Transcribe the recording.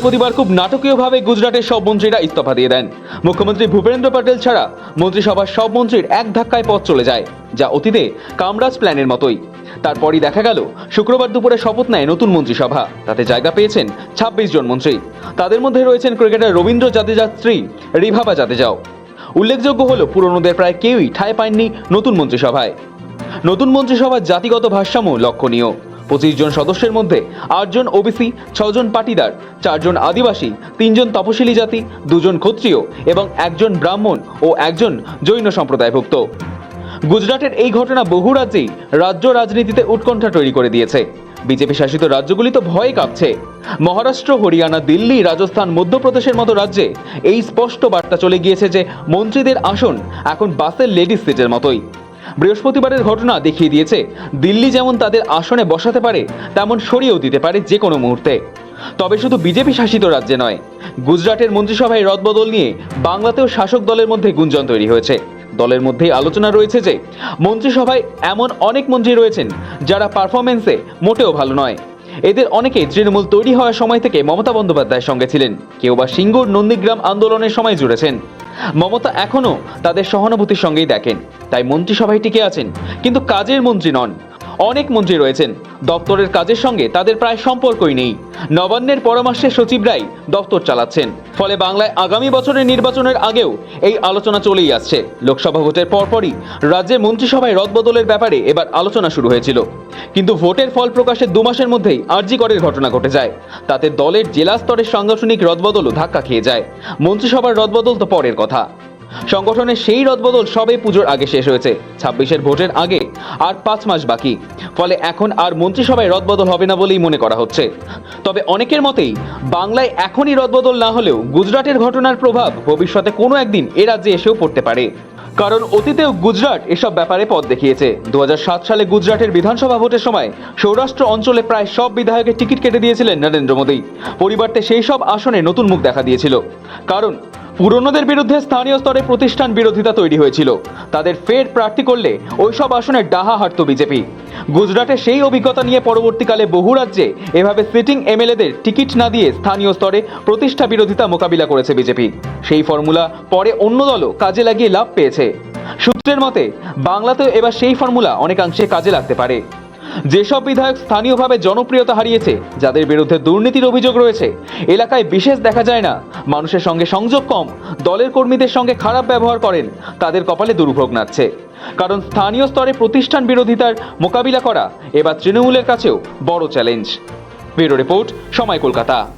বৃহস্পতিবার খুব নাটকীয়ভাবে গুজরাটের সব মন্ত্রীরা ইস্তফা দিয়ে দেন। মুখ্যমন্ত্রী ভূপেন্দ্র প্যাটেল ছাড়া মন্ত্রিসভার সব মন্ত্রীর এক ধাক্কায় পথ চলে যায়, যা অতীতে কামরাজ প্ল্যানের মতোই। তারপরই দেখা গেল, শুক্রবার দুপুরে শপথ নেয় নতুন মন্ত্রিসভা। তাতে জায়গা পেয়েছেন ছাব্বিশ জন মন্ত্রী। তাদের মধ্যে রয়েছেন ক্রিকেটার রবীন্দ্র জাদেজার স্ত্রী রিভাবা জাদেজাও। উল্লেখযোগ্য হল, পুরনোদের প্রায় কেউই ঠাঁই পাননি নতুন মন্ত্রিসভায়। নতুন মন্ত্রিসভার জাতিগত ভারসাম্য লক্ষণীয়। পঁচিশ জন সদস্যের মধ্যে আটজন ওবিসি, ছজন পাটিদার, চারজন আদিবাসী, তিনজন তপশিলি জাতি, দুজন ক্ষত্রিয় এবং একজন ব্রাহ্মণ ও একজন জৈন সম্প্রদায়ভুক্ত। গুজরাটের এই ঘটনা বহু রাজ্যেই রাজ্য রাজনীতিতে উৎকণ্ঠা তৈরি করে দিয়েছে। বিজেপি শাসিত রাজ্যগুলি তো ভয়ে কাঁপছে। মহারাষ্ট্র, হরিয়ানা, দিল্লি, রাজস্থান, মধ্যপ্রদেশের মতো রাজ্যে এই স্পষ্ট বার্তা চলে গিয়েছে যে মন্ত্রীদের আসন এখন বাসের লেডিস সিটের মতোই। বৃহস্পতিবারের ঘটনা দেখিয়ে দিয়েছে। দিল্লি যেমন তাদের আসনে বসাতে পারে, তেমন সরিয়েও দিতে পারে যে কোনো মুহূর্তে। তবে শুধু বিজেপি শাসিত রাজ্যে নয়, গুজরাটের মন্ত্রিসভায় রদবদল নিয়ে বাংলাতেও শাসক দলের মধ্যে গুঞ্জন তৈরি হয়েছে। দলের মধ্যেই আলোচনা রয়েছে যে, মন্ত্রিসভায় এমন অনেক মন্ত্রী রয়েছেন যারা পারফরমেন্সে মোটেও ভালো নয়। এদের অনেকে তৃণমূল তৈরি হওয়ার সময় থেকে মমতা বন্দ্যোপাধ্যায়ের সঙ্গে ছিলেন। কেউ বা সিঙ্গুর নন্দীগ্রাম আন্দোলনের সময় জুড়েছেন। মমতা এখনও তাদের সহানুভূতির সঙ্গেই দেখেন। তাই মন্ত্রিসভায় টিকে আছেন। কিন্তু কাজের মন্ত্রী নন। অনেক মন্ত্রী রয়েছেন। দপ্তরের কাজের সঙ্গে তাদের প্রায় সম্পর্কই নেই। নবান্নের পরামর্শে সচিবরাই দপ্তর চালাচ্ছেন। ফলে বাংলায় আগামী বছরের নির্বাচনের আগেও এই আলোচনা চলেই আসছে। লোকসভা ভোটের পরপরই রাজ্যে মন্ত্রিসভায় রদবদলের ব্যাপারে এবার আলোচনা শুরু হয়েছিল। কিন্তু ভোটের ফল প্রকাশের দু মাসের মধ্যেই আরজিকরের ঘটনা ঘটে যায়। তাতে দলের জেলা স্তরের সাংগঠনিক রদবদলও ধাক্কা খেয়ে যায়। মন্ত্রিসভার রদবদল তো পরের কথা। সংগঠনের সেই রদবদল সবে পুজোর আগে শেষ হয়েছে, ছাব্বিশের ভোটের আগে, আর পাঁচ মাস বাকি। ফলে এখন আর মন্ত্রিসভায় রদবদল হবে না বলেই মনে করা হচ্ছে। তবে অনেকের মতেই, বাংলায় এখনই রদবদল না হলেও গুজরাটের ঘটনার প্রভাব ভবিষ্যতে কোনো একদিন এ রাজ্যে এসেও পড়তে পারে। কারণ অতীতেও গুজরাট এসব ব্যাপারে পথ দেখিয়েছে। দু হাজার সাত সালে গুজরাটের বিধানসভা ভোটের সময় সৌরাষ্ট্র অঞ্চলে প্রায় সব বিধায়কের টিকিট কেটে দিয়েছিলেন নরেন্দ্র মোদী। পরিবর্তে সেই সব আসনে নতুন মুখ দেখা দিয়েছিল। কারণ পুরনোদের বিরুদ্ধে স্থানীয় স্তরে প্রতিষ্ঠান বিরোধিতা তৈরি হয়েছিল। তাদের ফের প্রার্থী করলে ওইসব আসনে ডাহা হাঁটত বিজেপি। গুজরাটে সেই অভিজ্ঞতা নিয়ে পরবর্তীকালে বহু রাজ্যে এভাবে সিটিং এমএলএদের টিকিট না দিয়ে স্থানীয় স্তরে প্রতিষ্ঠা বিরোধিতা মোকাবিলা করেছে বিজেপি। সেই ফর্মুলা পরে অন্য দলও কাজে লাগিয়ে লাভ পেয়েছে। সূত্রের মতে, বাংলাতেও এবার সেই ফর্মুলা অনেকাংশে কাজে লাগতে পারে। যেসব বিধায়ক স্থানীয়ভাবে জনপ্রিয়তা হারিয়েছে, যাদের বিরুদ্ধে দুর্নীতির অভিযোগ রয়েছে, এলাকায় বিশেষ দেখা যায় না। মানুষের সঙ্গে সংযোগ কম, দলের কর্মীদের সঙ্গে খারাপ ব্যবহার করেন, তাদের কপালে দুর্ভোগ নাচ্ছে। কারণ স্থানীয় স্তরে প্রতিষ্ঠান বিরোধিতার মোকাবিলা করা, এবার তৃণমূলের কাছেও বড় চ্যালেঞ্জ। ব্যুরো রিপোর্ট, সময় কলকাতা।